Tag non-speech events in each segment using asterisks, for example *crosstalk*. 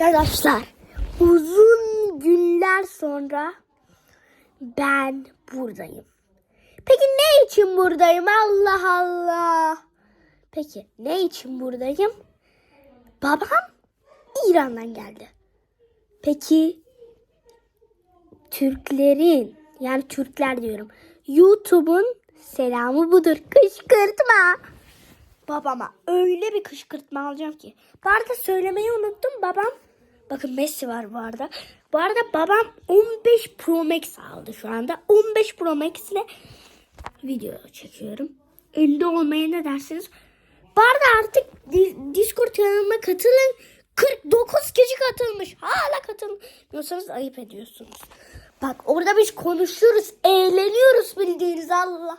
Arkadaşlar uzun günler sonra ben buradayım. Peki ne için buradayım? Allah Allah. Peki ne için buradayım? Babam İran'dan geldi. Peki Türklerin yani Türkler diyorum. YouTube'un selamı budur. Kışkırtma. Babama öyle bir kışkırtma alacağım ki. Bu arada söylemeyi unuttum babam. Bakın Messi var bu arada. Bu arada babam 15 Pro Max aldı şu anda. 15 Pro Max ile video çekiyorum. Elde olmaya ne dersiniz? Bu arada artık Di- Discord kanalıma katılın. 49 kişi katılmış. Hala katılmıyorsanız ayıp ediyorsunuz. Bak orada biz konuşuyoruz, eğleniyoruz bildiğiniz Allah.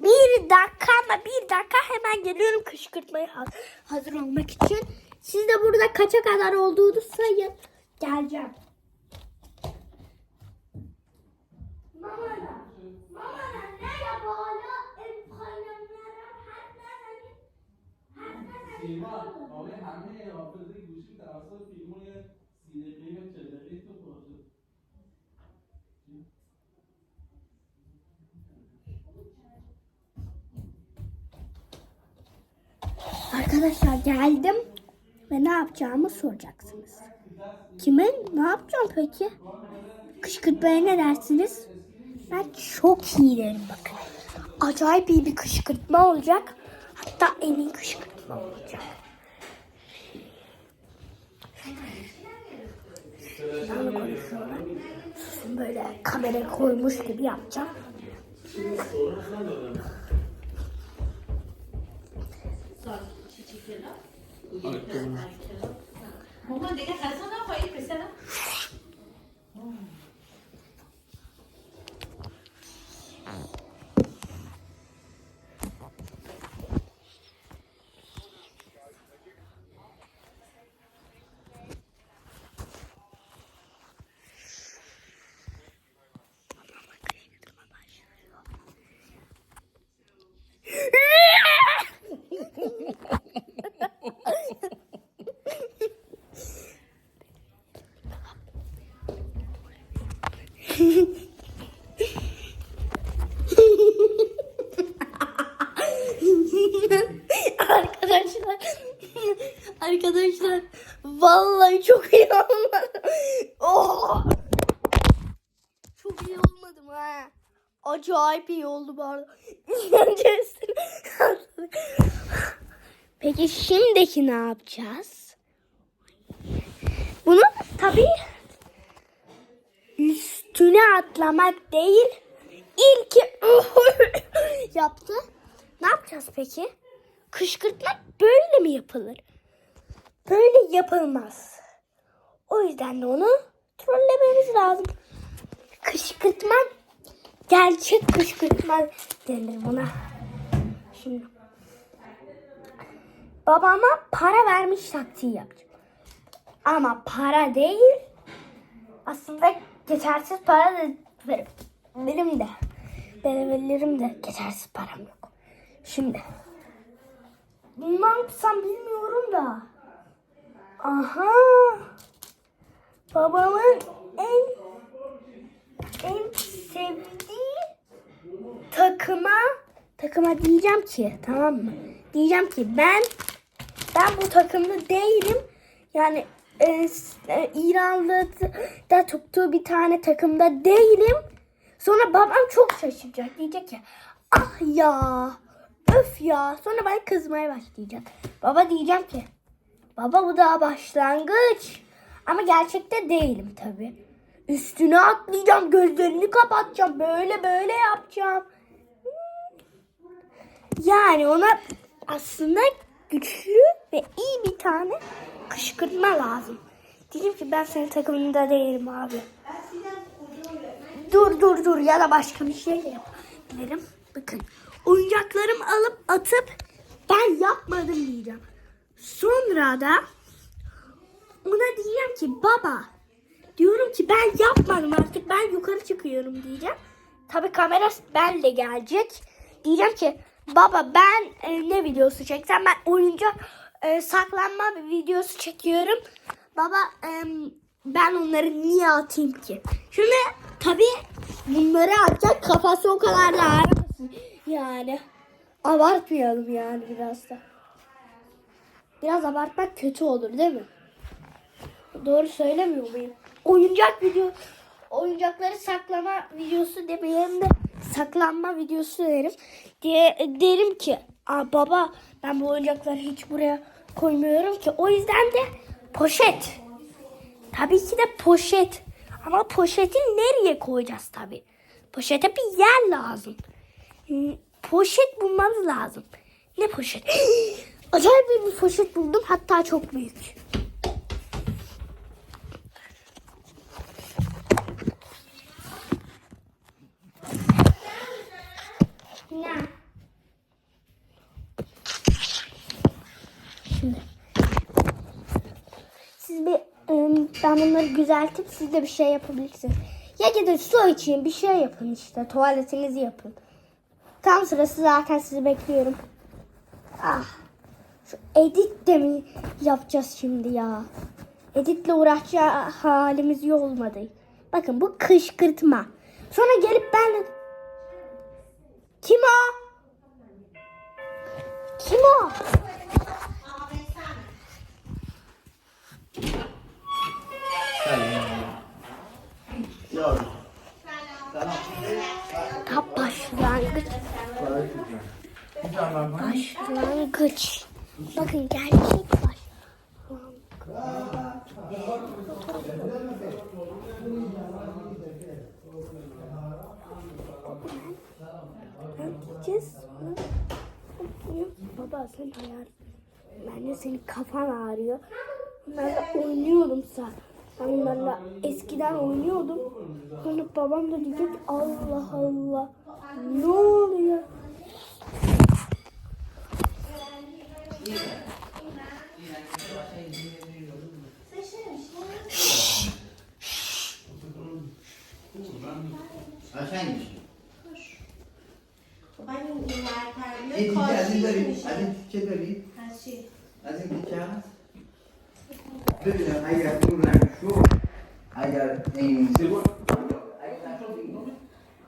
Bir dakika ama bir dakika hemen geliyorum kışkırtmaya ha- hazır olmak için. Siz de burada kaça kadar olduğunu sayın. Geleceğim. Mamana, Arkadaşlar geldim ve ne yapacağımı soracaksınız. Kime ne yapacağım peki? Kışkırtmaya ne dersiniz? Ben çok iyi derim bakın. Acayip iyi bir kışkırtma olacak. Hatta en iyi kışkırtma olacak. Şöyle konuşuyorlar. Böyle kamera koymuş gibi yapacağım. 엄마 아, 네, 내가 다 써놓고 이 글쎄라. Vallahi çok iyi olmadı. Oh! Çok iyi olmadım ha. Acayip iyi oldu bu arada. Peki şimdiki ne yapacağız? Bunu tabii üstüne atlamak değil. İlki *laughs* yaptı. Ne yapacağız peki? Kışkırtma böyle mi yapılır? Böyle yapılmaz. O yüzden de onu trollememiz lazım. Kışkırtma gerçek kışkırtma denir buna. Şimdi babama para vermiş taktiği yapacağım. Ama para değil. Aslında geçersiz para da benim de. Benim de geçersiz param yok. Şimdi ne yapsam bilmiyorum. Aha. Babamın en en sevdiği takıma takıma diyeceğim ki tamam mı? Diyeceğim ki ben ben bu takımda değilim. Yani e, e, İranlı'da tuttuğu bir tane takımda değilim. Sonra babam çok şaşıracak. Diyecek ki ah ya öf ya. Sonra ben kızmaya başlayacağım. Baba diyeceğim ki baba bu daha başlangıç. Ama gerçekte değilim tabi. Üstüne atlayacağım. Gözlerini kapatacağım. Böyle böyle yapacağım. Yani ona aslında güçlü ve iyi bir tane kışkırtma lazım. Diyeceğim ki ben senin takımında değilim abi. Dur dur dur ya da başka bir şey yapabilirim. Bakın oyuncaklarımı alıp atıp ben yapmadım diyeceğim. Sonra da ona diyeceğim ki baba diyorum ki ben yapmadım artık ben yukarı çıkıyorum diyeceğim. Tabii kamera benle gelecek. Diyeceğim ki Baba ben e, ne videosu çeksem ben oyuncak e, saklanma videosu çekiyorum. Baba e, ben onları niye atayım ki? Şimdi tabii bunları atacak kafası o kadar da ağrımasın. Yani abartmayalım yani biraz da. Biraz abartmak kötü olur değil mi? Doğru söylemiyor muyum? Oyuncak video oyuncakları saklama videosu demeyelim de saklanma videosu derim. Diye derim ki Aa, baba ben bu oyuncakları hiç buraya koymuyorum ki. O yüzden de poşet. Tabii ki de poşet. Ama poşeti nereye koyacağız tabii? Poşete bir yer lazım. Poşet bulmamız lazım. Ne poşet? *gasps* Acayip bir poşet buldum. Hatta çok büyük. Şimdi siz bir ım, ben bunları düzeltip siz de bir şey yapabilirsiniz. Ya gidin su için bir şey yapın işte tuvaletinizi yapın. Tam sırası zaten sizi bekliyorum. Ah. Şu edit de mi yapacağız şimdi ya? Editle uğraşacak halimiz yok olmadı. Bakın bu kışkırtma. Sonra gelip ben Ne diyeceğiz? Baba sen hayal. Ben de senin kafan ağrıyor. Bunlarla oynuyorum sen. Ben bunlarla eskiden oynuyordum. Sonra babam da diyecek Allah Allah. Ne oluyor? Aşağı inmiş. Babanın ilerlerinde Hadi hadi karşı döneyim. Hadi Türkçe döneyim. Karşı. Hadi geçeceğiz. Böyle agar bunlar şu agar en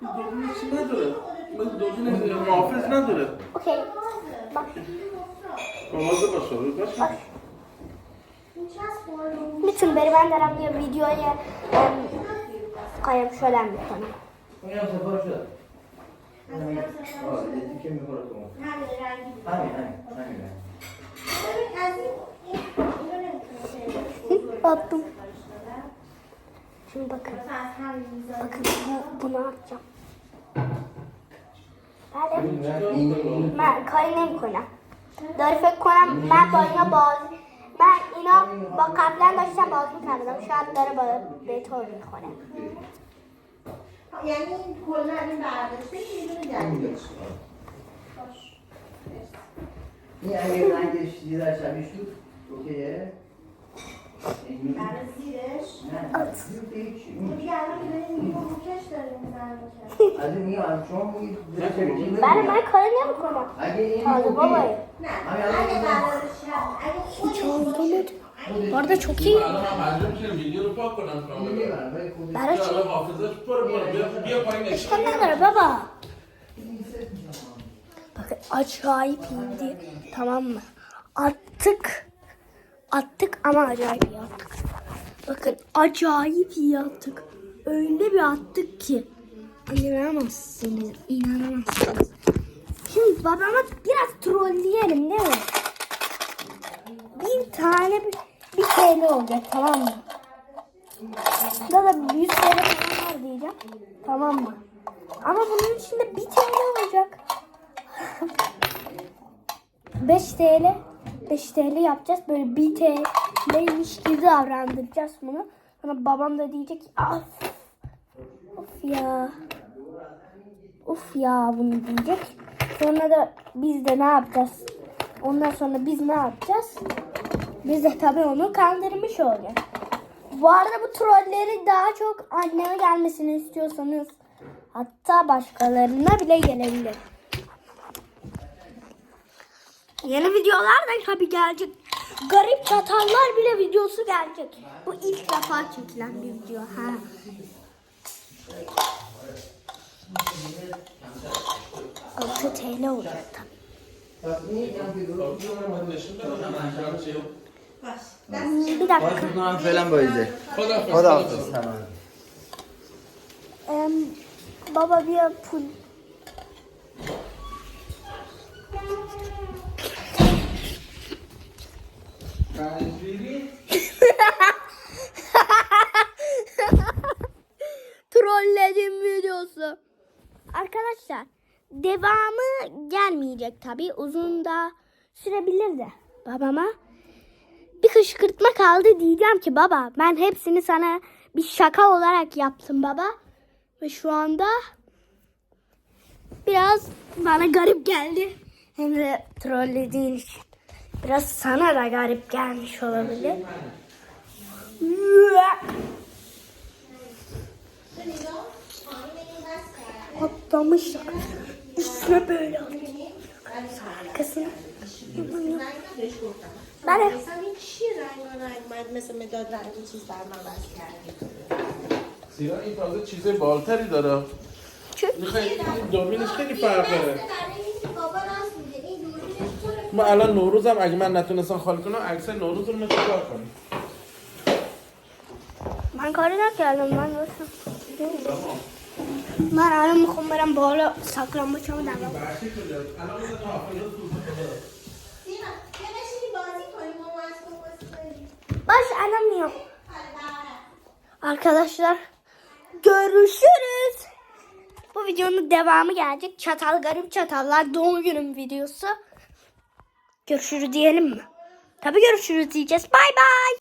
دوربین چی نداره من دوربین محافظ نداره Okey. Bak. مواظب باشه روی باشه Bütün Beriben diye videoya em, koyayım şöyle bir tane. Oyun sefer şu. Aa, dedim ki mi korktum? همین رنگی. Hani hani hani. ببین از این این اینو نمی‌تونی Attım. Şimdi bakın. همین. Bakın bu, bunu atacağım. بله من کاری نمی کنم داری فکر کنم من با اینا بازی من اینا با قبلا داشتم بازی می‌کردم شاید داره با به طور می‌خونه یعنی کلا این برداشته یه دونه باش. این اگه رنگش زیرش همیش بود اوکیه؟ برای زیرش؟ نه زیرش. که هیچی دیگه الان می‌دونیم کش داریم می‌زنم از این میگم همچنان بگید برای من کار نمی کنم اگه این بابا نه اگه برداشت اگه Bu arada çok iyi. Berra çek. İşte neler baba? Bakın acayip indi. Tamam mı? Attık. Attık ama acayip iyi attık. Bakın acayip iyi attık. Öyle bir attık ki. İnanamazsınız. İnanamazsınız. Şimdi babama biraz trolleyelim değil mi? Bir tane bir TL olacak tamam mı? Ya da 100 TL falan var diyeceğim. Tamam mı? Ama bunun içinde 1 TL olacak. *laughs* 5 TL 5 TL yapacağız. Böyle 1 TL'ymiş gibi davrandıracağız bunu. Sonra babam da diyecek ki of, of ya. Of ya bunu diyecek. Sonra da biz de ne yapacağız? Ondan sonra biz ne yapacağız? Biz de tabii onu kandırmış olacağız. Bu arada bu trolleri daha çok anneme gelmesini istiyorsanız hatta başkalarına bile gelebilir. Yeni videolar da tabii gelecek. Garip çatallar bile videosu gelecek. Bu ilk defa çekilen bir video. Ha. Altı TL olacak tabii. Bir dakika. Başımdan falan böyle. Fotoğraf. Fotoğraf. Tamam. Baba bir pul. *laughs* Trolledim videosu. Arkadaşlar devamı gelmeyecek tabi. Uzun da sürebilir de babama. Bir kışkırtma kaldı diyeceğim ki baba ben hepsini sana bir şaka olarak yaptım baba. Ve şu anda biraz bana garip geldi. Hem de trollediğin için. Biraz sana da garip gelmiş olabilir. Atlamışlar. Üstüne böyle atıyor. بله. اصلا این چی رنگ رنگ مثل مداد رنگ چیز در من بس کرده. سیرا این تازه چیز بالتری داره. چه؟ این دوربینش خیلی فرق داره. ما الان نوروزم اگه من نتونستم خالی کنم عکس نوروز رو مثل کار کنم. من کاری نکردم من بسم من الان می‌خوام برم بالا ساکرام بچم دارم Baş anlamıyor. Arkadaşlar görüşürüz. Bu videonun devamı gelecek. Çatal garip çatallar doğum günüm videosu. Görüşürüz diyelim mi? Tabii görüşürüz diyeceğiz. Bay bay.